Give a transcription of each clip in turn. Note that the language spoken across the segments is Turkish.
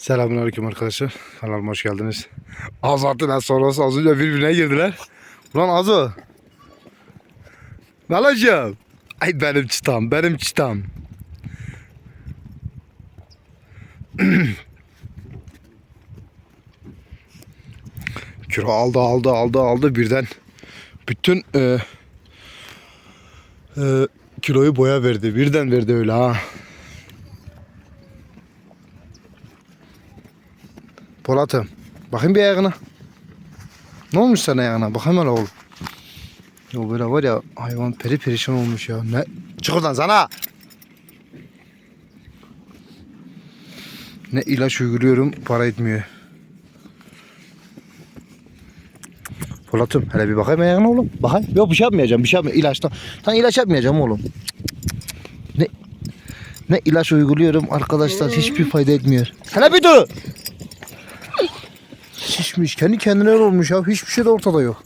Selamünaleyküm arkadaşlar. Kanalıma hoş geldiniz. Azat'ın sonrası az önce birbirine girdiler. Ulan Azo. Ne alacağım? Ay benim çıtam, benim çıtam. Kilo aldı, aldı, aldı, aldı birden. Bütün e, e, kiloyu boya verdi. Birden verdi öyle ha. Polat'ım. Bakayım bir ayağına. Ne olmuş sana ayağına? Bakayım hele oğlum. Ya böyle var ya hayvan peri perişan olmuş ya. Ne? Çık oradan sana. Ne ilaç uyguluyorum para etmiyor. Polat'ım hele bir bakayım ayağına oğlum. Bakayım. Yok bir şey yapmayacağım. Bir şey yapmayacağım. İlaçtan. Sen ilaç yapmayacağım oğlum. Ne ne ilaç uyguluyorum arkadaşlar hiçbir fayda etmiyor. Hele bir dur. Şişmiş. Kendi kendine olmuş ya. Hiçbir şey de ortada yok.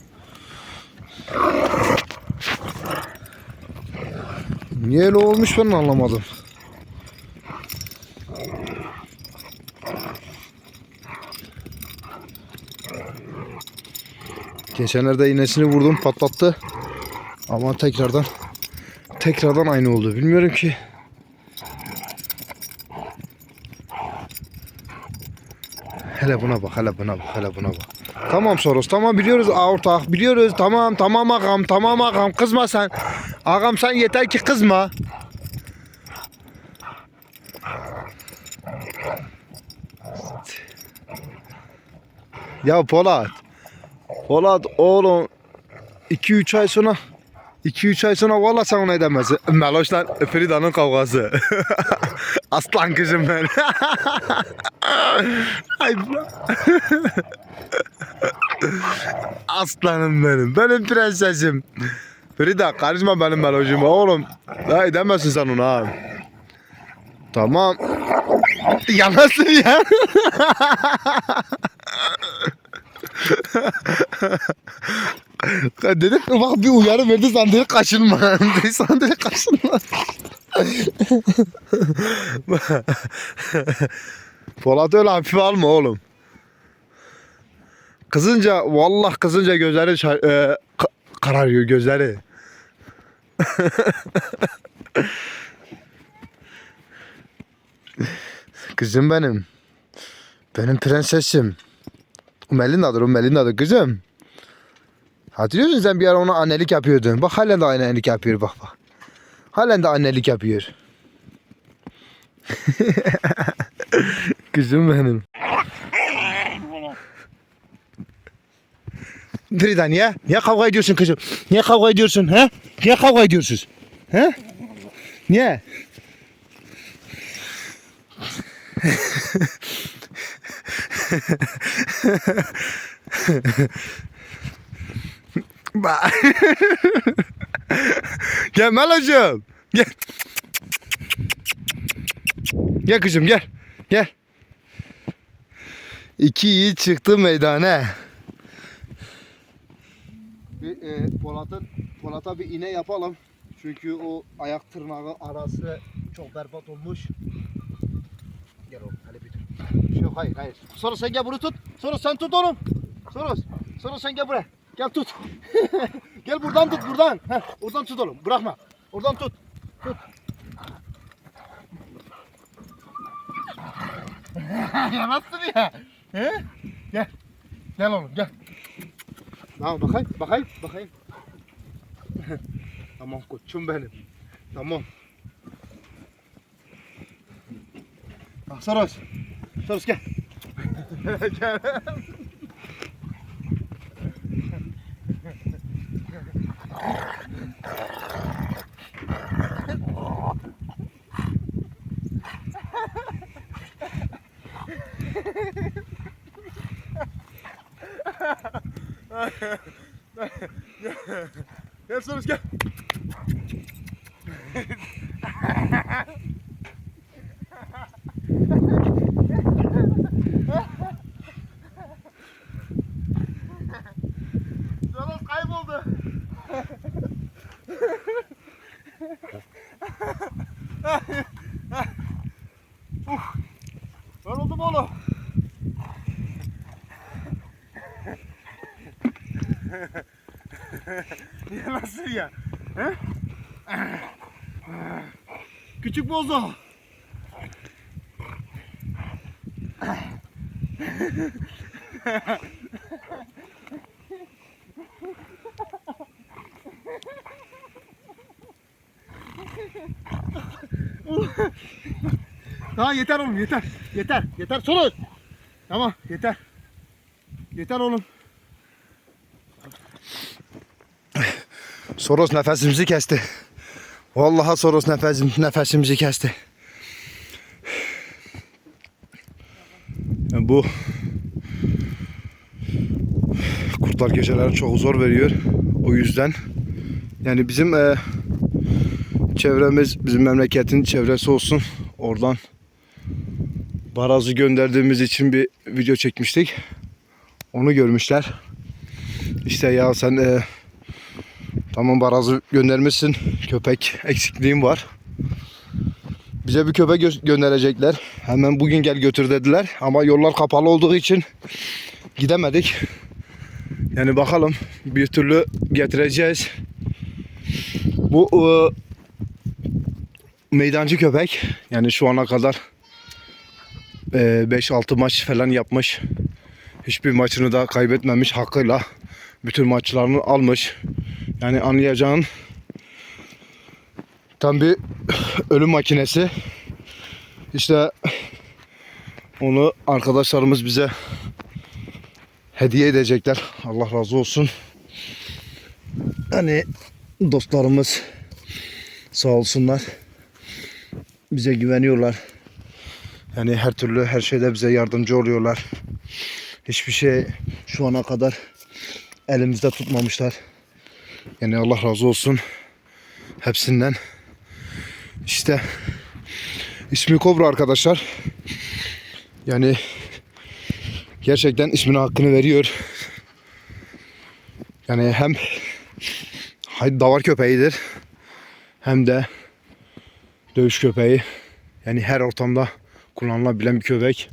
Niye öyle olmuş ben anlamadım. Geçenlerde iğnesini vurdum patlattı. Ama tekrardan tekrardan aynı oldu. Bilmiyorum ki. Hele buna bak, hele buna bak, hele buna bak. Tamam Soros, tamam biliyoruz ortak, biliyoruz. Tamam, tamam ağam, tamam ağam. Kızma sen. Ağam sen yeter ki kızma. Ya Polat. Polat oğlum 2-3 ay sonra 2-3 ay sonra valla sen onu edemezsin. Meloş'la Frida'nın kavgası. Aslan kızım ben. Aslanım benim. Benim prensesim. Frida karışma benim melojuma oğlum. Ya edemezsin sen onu ha. Tamam. Ya ya? Dedim bak bir uyarı verdi sandığı kaşınma. sandığı kaşınma. Polat öyle hafif alma oğlum. Kızınca vallahi kızınca gözleri e, ka- kararıyor gözleri. Kızım benim. Benim prensesim. Melinda'dır o Melinda'dır kızım. Hatırlıyorsun sen bir ara ona annelik yapıyordun. Bak halen de annelik yapıyor bak bak. Halen de annelik yapıyor. Kızım benim. Frida niye? Niye kavga ediyorsun kızım? Niye kavga ediyorsun? He? Niye kavga ediyorsunuz? He? Niye? Ba- gel Melo'cum. Gel. Gel kızım gel. Gel. İki iyi çıktı meydana. Bir e, Polat'ın Polat'a bir iğne yapalım. Çünkü o ayak tırnağı arası çok berbat olmuş. Gel oğlum hele bir dur. Yok hayır hayır. Sonra sen gel bunu tut. Sonra sen tut oğlum. Sonra sonra sen gel buraya. Gel tut. gel buradan tut buradan. Heh, oradan tut oğlum. Bırakma. Oradan tut. Tut. ya nasıl ya? He? Gel. Gel oğlum gel. Tamam bakayım bakayım bakayım. tamam koçum benim. Tamam. Ah, Soros. Soros gel. gel. Gel Soros gel. Soros kayboldu. Yoruldum oğlum. ya nasıl ya? He? Küçük bozo. Daha yeter oğlum yeter. Yeter. Yeter. Soruş. Tamam yeter. Yeter oğlum. Soros nefesimizi kesti. Vallahi Soros nefesim, nefesimizi kesti. Yani bu kurtlar geceleri çok zor veriyor. O yüzden yani bizim e, çevremiz bizim memleketin çevresi olsun. Oradan Baraz'ı gönderdiğimiz için bir video çekmiştik. Onu görmüşler. İşte ya sen e, Tamam barazı göndermişsin. Köpek eksikliğim var. Bize bir köpek gö- gönderecekler. Hemen bugün gel götür dediler. Ama yollar kapalı olduğu için gidemedik. Yani bakalım bir türlü getireceğiz. Bu e, meydancı köpek. Yani şu ana kadar e, 5-6 maç falan yapmış. Hiçbir maçını da kaybetmemiş hakkıyla. Bütün maçlarını almış. Yani anlayacağın tam bir ölüm makinesi. İşte onu arkadaşlarımız bize hediye edecekler. Allah razı olsun. Hani dostlarımız sağ olsunlar. Bize güveniyorlar. Yani her türlü her şeyde bize yardımcı oluyorlar. Hiçbir şey şu ana kadar elimizde tutmamışlar. Yani Allah razı olsun hepsinden. İşte ismi Kobra arkadaşlar. Yani gerçekten isminin hakkını veriyor. Yani hem davar köpeğidir hem de dövüş köpeği. Yani her ortamda kullanılabilen bir köpek.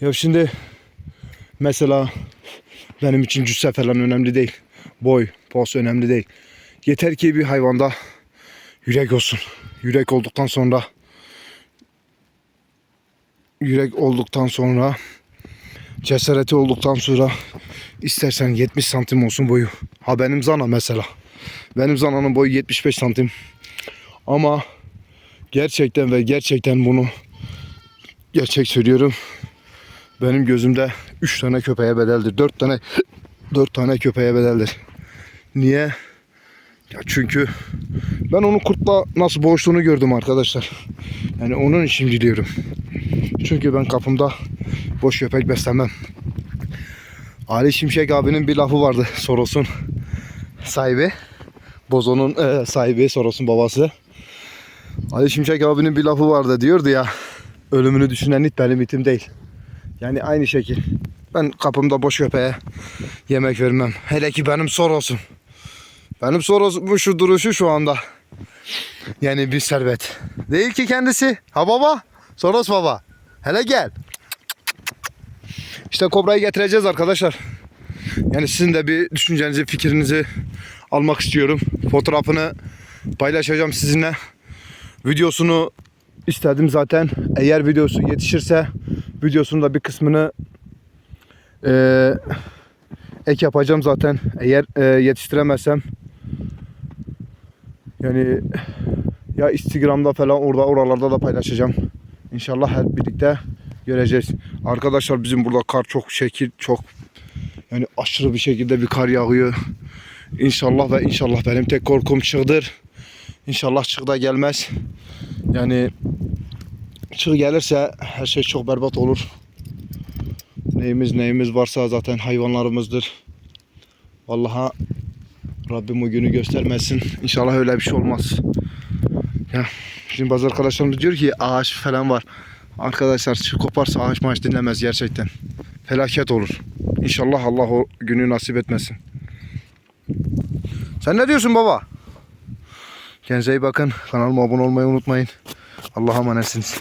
Ya şimdi mesela benim için cüsse falan önemli değil. Boy, pos önemli değil. Yeter ki bir hayvanda yürek olsun. Yürek olduktan sonra yürek olduktan sonra cesareti olduktan sonra istersen 70 santim olsun boyu. Ha benim Zana mesela. Benim Zana'nın boyu 75 santim. Ama gerçekten ve gerçekten bunu gerçek söylüyorum. Benim gözümde 3 tane köpeğe bedeldir. 4 tane 4 tane köpeğe bedeldir. Niye? Ya çünkü ben onu kurtla nasıl boğuştuğunu gördüm arkadaşlar. Yani onun için gidiyorum. Çünkü ben kapımda boş köpek beslemem. Ali Şimşek abinin bir lafı vardı Soros'un sahibi. Bozo'nun e, sahibi Soros'un babası. Ali Şimşek abinin bir lafı vardı diyordu ya. Ölümünü düşünen it benim itim değil. Yani aynı şekil. Ben kapımda boş köpeğe yemek vermem. Hele ki benim Soros'um. Benim Soros'umun şu duruşu şu anda. Yani bir servet. Değil ki kendisi. Ha baba. Soros baba. Hele gel. İşte kobrayı getireceğiz arkadaşlar. Yani sizin de bir düşüncenizi, fikrinizi almak istiyorum. Fotoğrafını paylaşacağım sizinle. Videosunu istedim zaten. Eğer videosu yetişirse videosunun da bir kısmını eee, ek yapacağım zaten. Eğer eee, yetiştiremezsem yani ya Instagram'da falan orada oralarda da paylaşacağım. İnşallah hep birlikte göreceğiz. Arkadaşlar bizim burada kar çok şekil çok yani aşırı bir şekilde bir kar yağıyor. İnşallah ve inşallah benim tek korkum çığdır. İnşallah çığ da gelmez. Yani çığ gelirse her şey çok berbat olur. Neyimiz neyimiz varsa zaten hayvanlarımızdır. Vallahi Rabbim o günü göstermesin. İnşallah öyle bir şey olmaz. Ya şimdi bazı arkadaşlarımız diyor ki ağaç falan var. Arkadaşlar çığ koparsa ağaç maaş dinlemez gerçekten. Felaket olur. İnşallah Allah o günü nasip etmesin. Sen ne diyorsun baba? Kendinize iyi bakın. Kanalıma abone olmayı unutmayın. Allah'a emanetsiniz.